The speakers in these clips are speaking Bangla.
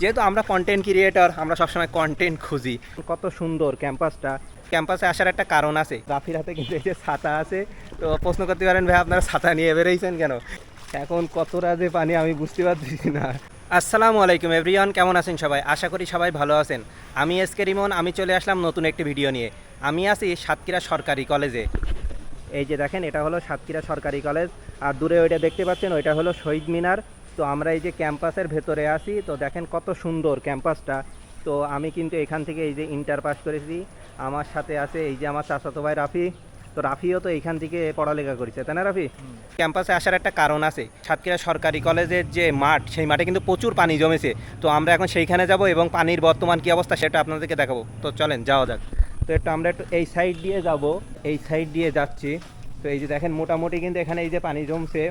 যেহেতু আমরা কন্টেন্ট ক্রিয়েটর আমরা সবসময় কন্টেন্ট খুঁজি। কত সুন্দর ক্যাম্পাসটা। ক্যাম্পাসে আসার একটা কারণ আছে। রাফির হাতে কিন্তু এই যে ছাতা আছে তো প্রশ্ন করতে পারেন ভাই আপনারা ছাতা নিয়ে বেরোইছেন কেন? এখন কত রাজে পানি আমি বুঝতে পারছি না। আসসালামু আলাইকুম এভরিওয়ান কেমন আছেন সবাই? আশা করি সবাই ভালো আছেন। আমি এস কে রিমন আমি চলে আসলাম নতুন একটি ভিডিও নিয়ে। আমি আছি সাতক্ষীরা সরকারি কলেজে। এই যে দেখেন এটা হলো সাতক্ষীরা সরকারি কলেজ। আর দূরে ওইটা দেখতে পাচ্ছেন ওইটা হলো শহীদ মিনার। তো আমরা এই যে ক্যাম্পাসের ভেতরে আছি, তো দেখেন কত সুন্দর ক্যাম্পাসটা। তো আমি কিন্তু এখান থেকে এই যে ইন্টার পাস করেছি। আমার সাথে আছে এই যে আমার চাচাতো ভাই রাফি। তো রাফিও তো এইখান থেকে পড়ালেখা করেছে, তাই না রাফি? ক্যাম্পাসে আসার একটা কারণ আছে। সাতক্ষীরা সরকারি কলেজের যে মাঠ, সেই মাঠে কিন্তু প্রচুর পানি জমেছে। তো আমরা এখন সেইখানে যাব এবং পানির বর্তমান কী অবস্থা সেটা আপনাদেরকে দেখাবো। তো চলেন, যাওয়া যাক। তো একটু আমরা একটু এই সাইড দিয়ে যাব। এই সাইড দিয়ে যাচ্ছি। তো এই যে দেখেন মোটামুটি কিন্তু এখানে এই যে পানি জমছে।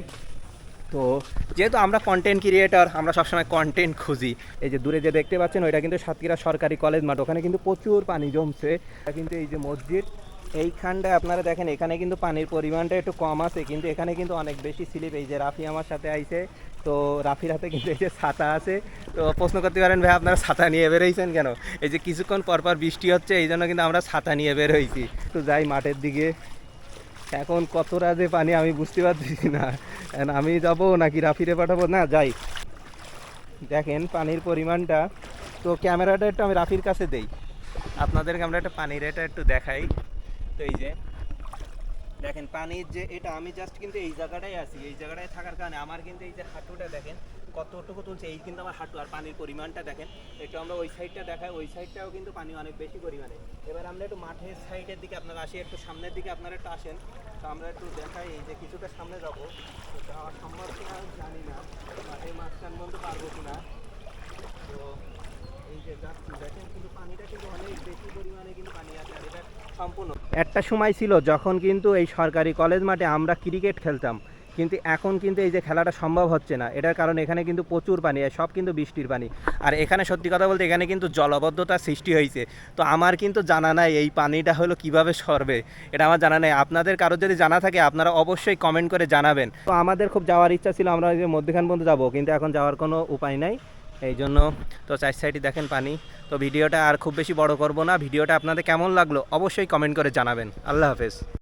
তো যেহেতু আমরা কন্টেন্ট ক্রিয়েটর আমরা সবসময় কন্টেন্ট খুঁজি। এই যে দূরে যে দেখতে পাচ্ছেন, ওইটা কিন্তু সাতক্ষীরা সরকারি কলেজ মাঠ। ওখানে কিন্তু প্রচুর পানি জমছে। কিন্তু এই যে মসজিদ, এইখানটায় আপনারা দেখেন, এখানে কিন্তু পানির পরিমাণটা একটু কম আছে, কিন্তু এখানে কিন্তু অনেক বেশি স্লিপ। এই যে রাফি আমার সাথে আইছে, তো রাফির হাতে কিন্তু এই যে ছাতা আছে। তো প্রশ্ন করতে পারেন, ভাই, আপনারা ছাতা নিয়ে বেরোইছেন কেন? এই যে কিছুক্ষণ পর পর বৃষ্টি হচ্ছে এই জন্য কিন্তু আমরা ছাতা নিয়ে বের হয়েছি তো যাই মাঠের দিকে। এখন কত রাজে পানি আমি বুঝতে পারছি না। আমি যাব নাকি রাফিরে পাঠাবো? না, যাই। দেখেন, পানির পরিমাণটা। তো ক্যামেরাটা একটু আমি রাফির কাছে দেই। আপনাদেরকে আমরা একটা পানির এটা একটু দেখাই। তো এই যে, দেখেন, পানির যে এটা, আমি জাস্ট কিন্তু এই জায়গাটাই আছি। এই জায়গাটায় থাকার কারণে আমার কিন্তু এই যে হাঁটুটা দেখেন কতটুকু তুলছে, এই কিন্তু আমার হাঁটু আর পানির পরিমাণটা দেখেন। একটু আমরা ওই সাইডটা দেখাই, ওই সাইডটাও কিন্তু পানি অনেক বেশি পরিমাণে। এবার আমরা একটু মাঠের সাইডের দিকে আপনারা আসি, একটু সামনের দিকে আপনারা একটু আসেন। তো আমরা একটু দেখাই যে কিছুটা সামনে যাব। যাওয়া সম্ভব কিনা জানি না, মাঠের মাঝখান পর্যন্ত পারব কিনা। তো এই যে যাচ্ছি, দেখেন কিন্তু পানিটা কিন্তু অনেক বেশি পরিমাণে কিন্তু পানি আছে, আর এটা সম্পূর্ণ। একটা সময় ছিল যখন কিন্তু এই সরকারি কলেজ মাঠে আমরা ক্রিকেট খেলতাম। কিন্তু এখন কিন্তু এই যে খেলাটা সম্ভব হচ্ছে না। এটার কারণ এখানে কিন্তু প্রচুর পানি সব কিন্তু বৃষ্টির পানি। আর এখানে সত্যি কথা বলতে এখানে কিন্তু জলবদ্ধতার সৃষ্টি হয়েছে। তো আমার কিন্তু জানা নাই এই পানিটা হলো কীভাবে সরবে, এটা আমার জানা নাই। আপনাদের কারও যদি জানা থাকে, আপনারা অবশ্যই কমেন্ট করে জানাবেন। তো আমাদের খুব যাওয়ার ইচ্ছা ছিল, আমরা যে মধ্যখান পর্যন্ত যাব, কিন্তু এখন যাওয়ার কোনো উপায় নাই। এই জন্য তো চার সাইডে দেখেন পানি। তো ভিডিওটা আর খুব বেশি বড় করব না। ভিডিওটা আপনাদের কেমন লাগল, অবশ্যই কমেন্ট করে জানাবেন। আল্লাহ হাফেজ।